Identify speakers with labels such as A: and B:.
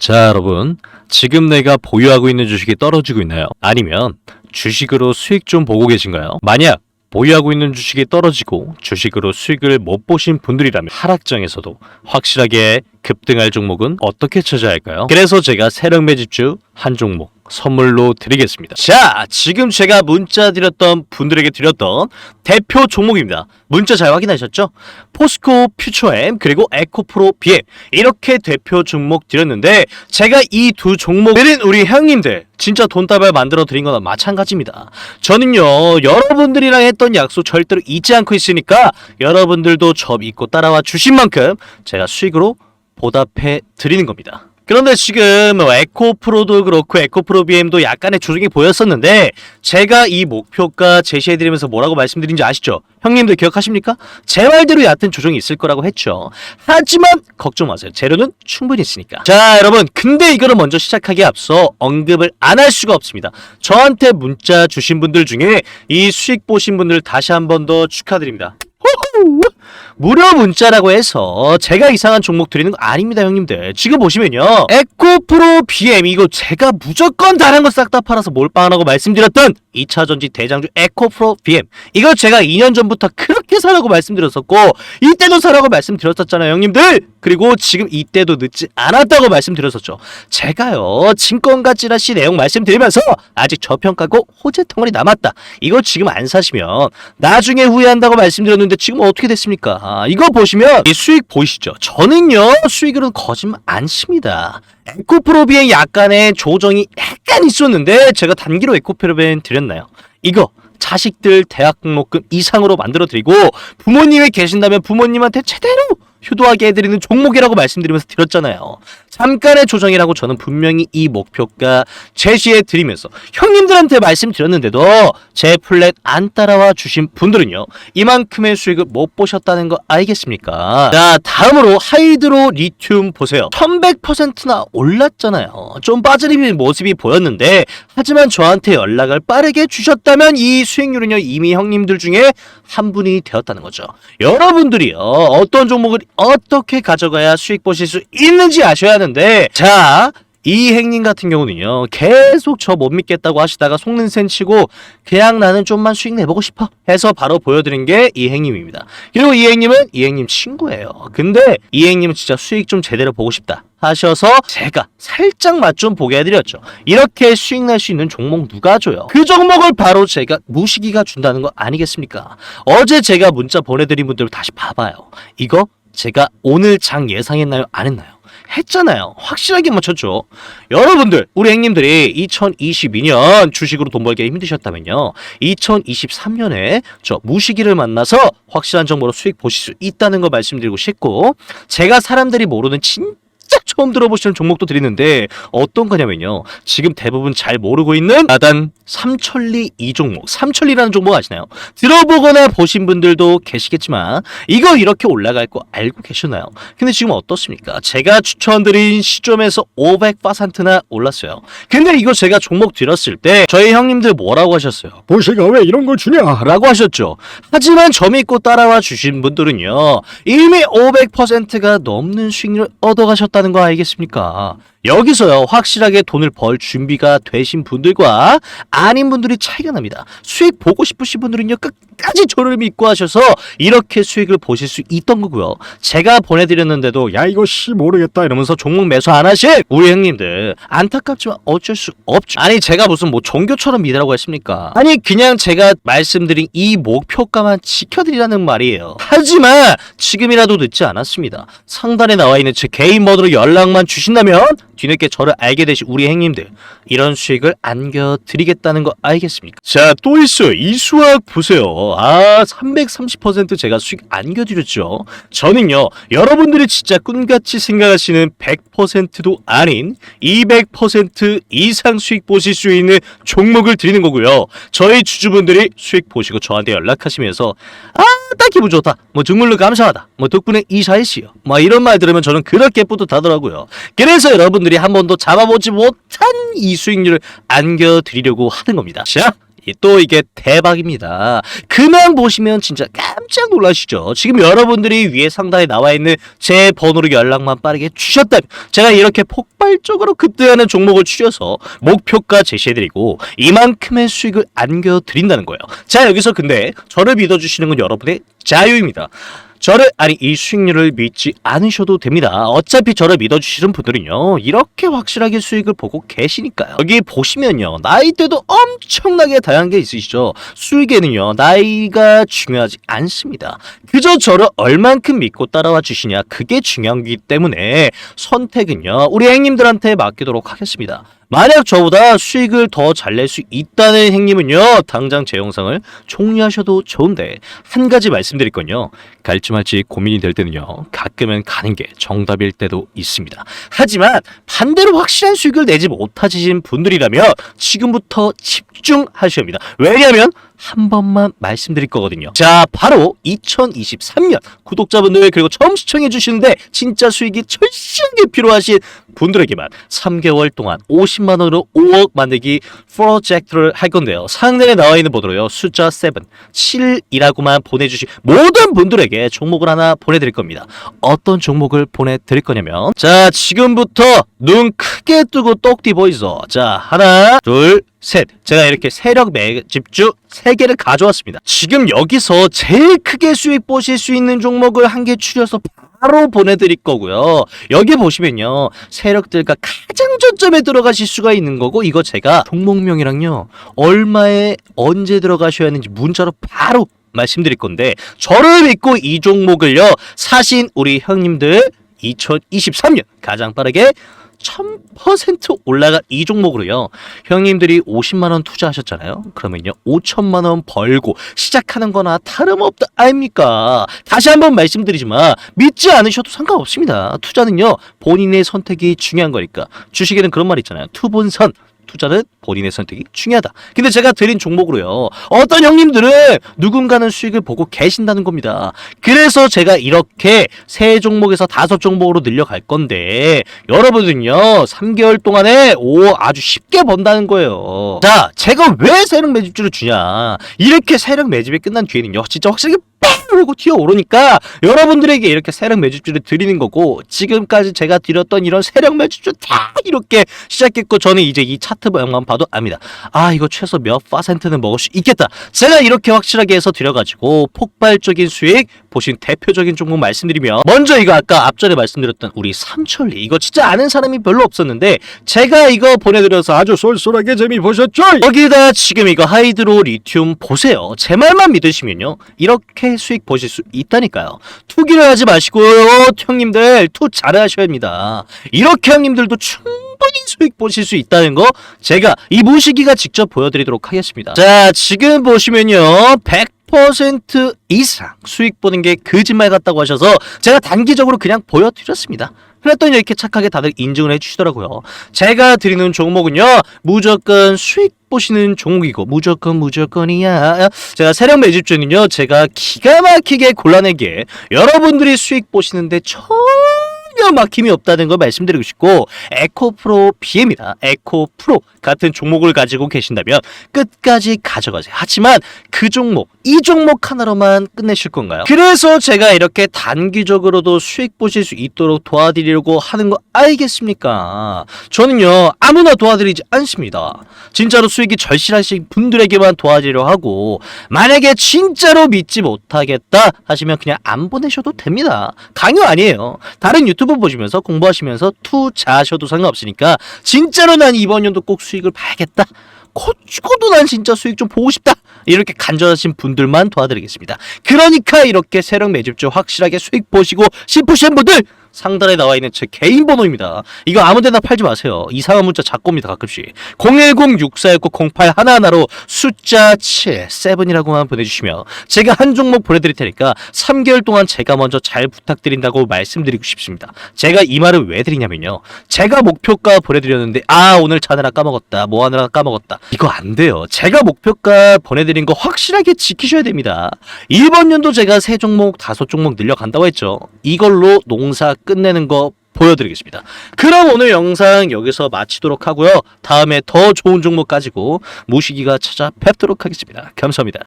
A: 자, 여러분. 지금 내가 보유하고 있는 주식이 떨어지고 있나요? 아니면 주식으로 수익 좀 보고 계신가요? 만약 보유하고 있는 주식이 떨어지고 주식으로 수익을 못 보신 분들이라면 하락장에서도 확실하게 급등할 종목은 어떻게 찾아야 할까요? 그래서 제가 세력 매집주 한 종목 선물로 드리겠습니다. 자, 지금 제가 문자 드렸던 분들에게 드렸던 대표 종목입니다. 문자 잘 확인하셨죠? 포스코 퓨처엠 그리고 에코프로 BM 이렇게 대표 종목 드렸는데 제가 이 두 종목들은 우리 형님들 진짜 돈다발 만들어 드린 거나 마찬가지입니다. 저는요 여러분들이랑 했던 약속 절대로 잊지 않고 있으니까 여러분들도 저 믿고 따라와 주신 만큼 제가 수익으로 보답해 드리는 겁니다. 그런데 지금 뭐 에코프로도 그렇고 에코프로 BM도 약간의 조정이 보였었는데 제가 이 목표가 제시해드리면서 뭐라고 말씀드린지 아시죠? 형님들 기억하십니까? 제 말대로 얕은 조정이 있을 거라고 했죠. 하지만 걱정 마세요. 재료는 충분히 있으니까. 자 여러분 근데 이거를 먼저 시작하기에 앞서 언급을 안 할 수가 없습니다. 저한테 문자 주신 분들 중에 이 수익 보신 분들 다시 한 번 더 축하드립니다. 호호! 무료 문자라고 해서 제가 이상한 종목 드리는 거 아닙니다 형님들. 지금 보시면요. 에코프로 BM 이거 제가 무조건 다른 거 싹 다 팔아서 몰빵하라고 말씀드렸던 2차전지 대장주 에코프로 BM 이거 제가 2년 전부터 그렇게 사라고 말씀드렸었고 이때도 사라고 말씀드렸었잖아요 형님들. 그리고 지금 이때도 늦지 않았다고 말씀드렸었죠. 제가요 증권가 찌라시 내용 말씀드리면서 아직 저평가고 호재 덩어리 남았다. 이거 지금 안 사시면 나중에 후회한다고 말씀드렸는데 지금 어떻게 됐습니까? 아, 이거 보시면 이 수익 보이시죠? 저는요 수익으로 거짓말 안 칩니다. 에코프로 비엔 약간의 조정이 약간 있었는데 제가 단기로 에코프로 비엔 드렸나요? 이거 자식들 대학 등록금 이상으로 만들어 드리고 부모님이 계신다면 부모님한테 제대로 효도하게 해드리는 종목이라고 말씀드리면서 드렸잖아요. 잠깐의 조정이라고 저는 분명히 이 목표가 제시해 드리면서 형님들한테 말씀드렸는데도 제 플랫 안 따라와 주신 분들은요 이만큼의 수익을 못 보셨다는 거 알겠습니까? 자 다음으로 하이드로 리튬 보세요 1100%나 올랐잖아요 좀 빠지는 모습이 보였는데 하지만 저한테 연락을 빠르게 주셨다면 이 수익률은요 이미 형님들 중에 한 분이 되었다는 거죠. 여러분들이요 어떤 종목을 어떻게 가져가야 수익 보실 수 있는지 아셔야 하는데 자 이 행님 같은 경우는요 계속 저 못 믿겠다고 하시다가 속는 센 치고 그냥 나는 좀만 수익 내보고 싶어 해서 바로 보여드린 게 이 행님입니다. 그리고 이 행님은 이 행님 친구예요. 근데 이 행님은 진짜 수익 좀 제대로 보고 싶다 하셔서 제가 살짝 맛 좀 보게 해드렸죠 이렇게 수익 낼수 있는 종목 누가 줘요 그 종목을 바로 제가 무시기가 준다는 거 아니겠습니까 어제 제가 문자 보내드린 분들 다시 봐봐요 이거 제가 오늘 장 예상했나요 안 했나요 했잖아요. 확실하게 맞췄죠. 여러분들, 우리 행님들이 2022년 주식으로 돈 벌기 힘드셨다면요. 2023년에 저 무시기를 만나서 확실한 정보로 수익 보실 수 있다는 거 말씀드리고 싶고, 제가 사람들이 모르는 진 진짜 처음 들어보시는 종목도 드리는데 어떤 거냐면요. 지금 대부분 잘 모르고 있는 나단 삼천리 이 종목. 삼천리라는 종목 아시나요? 들어보거나 보신 분들도 계시겠지만 이거 이렇게 올라갈 거 알고 계시나요? 근데 지금 어떻습니까? 제가 추천드린 시점에서 500%나 올랐어요. 근데 이거 제가 종목 드렸을 때 저희 형님들 뭐라고 하셨어요?
B: 보시가 왜 이런 걸 주냐?
A: 라고 하셨죠. 하지만 저 믿고 따라와 주신 분들은요. 이미 500%가 넘는 수익률 얻어가셨다 는거 알겠습니까? 여기서요. 확실하게 돈을 벌 준비가 되신 분들과 아닌 분들이 차이가 납니다. 수익 보고 싶으신 분들은요. 끝까지 저를 믿고 하셔서 이렇게 수익을 보실 수 있던 거고요. 제가 보내드렸는데도 야 이거 씨 모르겠다 이러면서 종목 매수 안 하실 우리 형님들 안타깝지만 어쩔 수 없죠. 아니 제가 무슨 뭐 종교처럼 믿으라고 했습니까? 아니 그냥 제가 말씀드린 이 목표가만 지켜드리라는 말이에요. 하지만 지금이라도 늦지 않았습니다. 상단에 나와 있는 제 개인 번호로 연락만 주신다면 뒤늦게 저를 알게 되신 우리 행님들 이런 수익을 안겨드리겠다는 거 알겠습니까? 자 또 있어요. 이 수학 보세요. 아 330% 제가 수익 안겨드렸죠. 저는요 여러분들이 진짜 꿈같이 생각하시는 100%도 아닌 200% 이상 수익 보실 수 있는 종목을 드리는 거고요. 저희 주주분들이 수익 보시고 저한테 연락하시면서 아 딱 기분 좋다. 뭐 정말로 감사하다. 뭐 덕분에 이사했시요. 뭐 이런 말 들으면 저는 그렇게 뿌듯하더라고요. 그래서 여러분들이 한 번도 잡아보지 못한 이 수익률을 안겨드리려고 하는 겁니다. 자. 이- 또 이게 대박입니다. 그만 보시면 진짜 깜짝 놀라시죠. 지금 여러분들이 위에 상단에 나와 있는 제 번호로 연락만 빠르게 주셨다면 제가 이렇게 폭 폭발적으로 급등하는 종목을 추려서 목표가 제시해드리고 이만큼의 수익을 안겨드린다는 거예요. 자 여기서 근데 저를 믿어주시는 건 여러분의 자유입니다. 저를 아니 이 수익률을 믿지 않으셔도 됩니다. 어차피 저를 믿어주시는 분들은요 이렇게 확실하게 수익을 보고 계시니까요. 여기 보시면요 나이대도 엄청나게 다양한 게 있으시죠. 수익에는요 나이가 중요하지 않습니다. 그저 저를 얼만큼 믿고 따라와 주시냐 그게 중요하기 때문에 선택은요 우리 행님 들한테 맡기도록 하겠습니다. 만약 저보다 수익을 더 잘 낼 수 있다는 행님은요 당장 제 영상을 총리하셔도 좋은데 한 가지 말씀드릴 건요. 갈지 말지 고민이 될 때는요 가끔은 가는 게 정답일 때도 있습니다. 하지만 반대로 확실한 수익을 내지 못하신 분들이라면 지금부터 집중하셔야 합니다. 왜냐하면 한 번만 말씀드릴 거거든요. 자, 바로 2023년 구독자분들 그리고 처음 시청해 주시는데 진짜 수익이 절실하게 필요하신 분들에게만 3개월 동안 50만 원으로 5억 만들기 프로젝트를 할 건데요. 상단에 나와 있는 번호로요. 숫자 7, 7이라고만 보내주신 모든 분들에게 종목을 하나 보내드릴 겁니다. 어떤 종목을 보내드릴 거냐면 자, 지금부터 눈 크게 뜨고 똑띠 보이소. 자, 하나, 둘, 셋. 제가 이렇게 세력 매집주 세 개를 가져왔습니다. 지금 여기서 제일 크게 수익 보실 수 있는 종목을 한 개 추려서 바로 보내드릴 거고요. 여기 보시면요. 세력들과 가장 저점에 들어가실 수가 있는 거고 이거 제가 종목명이랑요. 얼마에 언제 들어가셔야 하는지 문자로 바로 말씀드릴 건데 저를 믿고 이 종목을요. 사신 우리 형님들 2023년 가장 빠르게 1000% 올라가 이 종목으로요. 형님들이 50만 원 투자하셨잖아요. 그러면요. 5천만 원 벌고 시작하는 거나 다름없다 아닙니까? 다시 한번 말씀드리지만 믿지 않으셔도 상관없습니다. 투자는요. 본인의 선택이 중요한 거니까. 주식에는 그런 말 있잖아요. 투본선 투자는 본인의 선택이 중요하다. 근데 제가 드린 종목으로요. 어떤 형님들은 누군가는 수익을 보고 계신다는 겁니다. 그래서 제가 이렇게 세 종목에서 다섯 종목으로 늘려갈 건데 여러분은요. 3개월 동안에 오 아주 쉽게 번다는 거예요. 자, 제가 왜 세력 매집주를 주냐? 이렇게 세력 매집이 끝난 뒤에는요. 진짜 확실하 하고 튀어오르니까 여러분들에게 이렇게 세력 매집주를 드리는 거고 지금까지 제가 드렸던 이런 세력 매집주 다 이렇게 시작했고 저는 이제 이 차트 모양만 봐도 압니다. 아 이거 최소 몇 퍼센트는 먹을 수 있겠다. 제가 이렇게 확실하게 해서 드려가지고 폭발적인 수익 보신 대표적인 종목 말씀드리면 먼저 이거 아까 앞전에 말씀드렸던 우리 삼천리 이거 진짜 아는 사람이 별로 없었는데 제가 이거 보내드려서 아주 쏠쏠하게 재미 보셨죠? 여기다 지금 이거 하이드로 리튬 보세요. 제 말만 믿으시면요 이렇게 수익 보실 수 있다니까요. 투기를 하지 마시고요, 형님들 투 잘하셔야 합니다. 이렇게 형님들도 충분히 수익 보실 수 있다는 거 제가 이 무시기가 직접 보여드리도록 하겠습니다. 자, 지금 보시면요, 100% 이상 수익 보는 게 거짓말 같다고 하셔서 제가 단기적으로 그냥 보여드렸습니다. 그랬더니 이렇게 착하게 다들 인증을 해주시더라고요. 제가 드리는 종목은요, 무조건 수익 보시는 종목이고, 무조건 무조건이야. 제가 세력 매집주는요, 제가 기가 막히게 골라내기에 여러분들이 수익 보시는데 전혀 막힘이 없다는 걸 말씀드리고 싶고, 에코 프로 B입니다. 에코 프로 같은 종목을 가지고 계신다면 끝까지 가져가세요. 하지만 그 종목, 이 종목 하나로만 끝내실 건가요? 그래서 제가 이렇게 단기적으로도 수익 보실 수 있도록 도와드리려고 하는 거 알겠습니까? 저는요, 아무나 도와드리지 않습니다. 진짜로 수익이 절실하신 분들에게만 도와드리려 하고, 만약에 진짜로 믿지 못하겠다 하시면 그냥 안 보내셔도 됩니다. 강요 아니에요. 다른 유튜브 보시면서 공부하시면서 투자하셔도 상관없으니까, 진짜로 난 이번 연도 꼭 수익을 봐야겠다. 코 죽어도 난 진짜 수익 좀 보고 싶다. 이렇게 간절하신 분들만 도와드리겠습니다. 그러니까 이렇게 세력 매집주 확실하게 수익 보시고 싶으신 분들 상단에 나와 있는 제 개인 번호입니다. 이거 아무데나 팔지 마세요. 이상한 문자 옵니다 가끔씩. 010-6469-0811로 숫자 7, 7이라고만 보내주시면 제가 한 종목 보내드릴 테니까 3개월 동안 제가 먼저 잘 부탁드린다고 말씀드리고 싶습니다. 제가 이 말을 왜 드리냐면요. 제가 목표가 보내드렸는데 아 오늘 자느라 까먹었다. 뭐 하느라 까먹었다. 이거 안 돼요. 제가 목표가 보내드린 거 확실하게 지키셔야 됩니다. 이번 연도 제가 세 종목, 다섯 종목 늘려간다고 했죠. 이걸로 농사 끝내는 거 보여드리겠습니다. 그럼 오늘 영상 여기서 마치도록 하고요. 다음에 더 좋은 종목 가지고 무시기가 찾아뵙도록 하겠습니다. 감사합니다.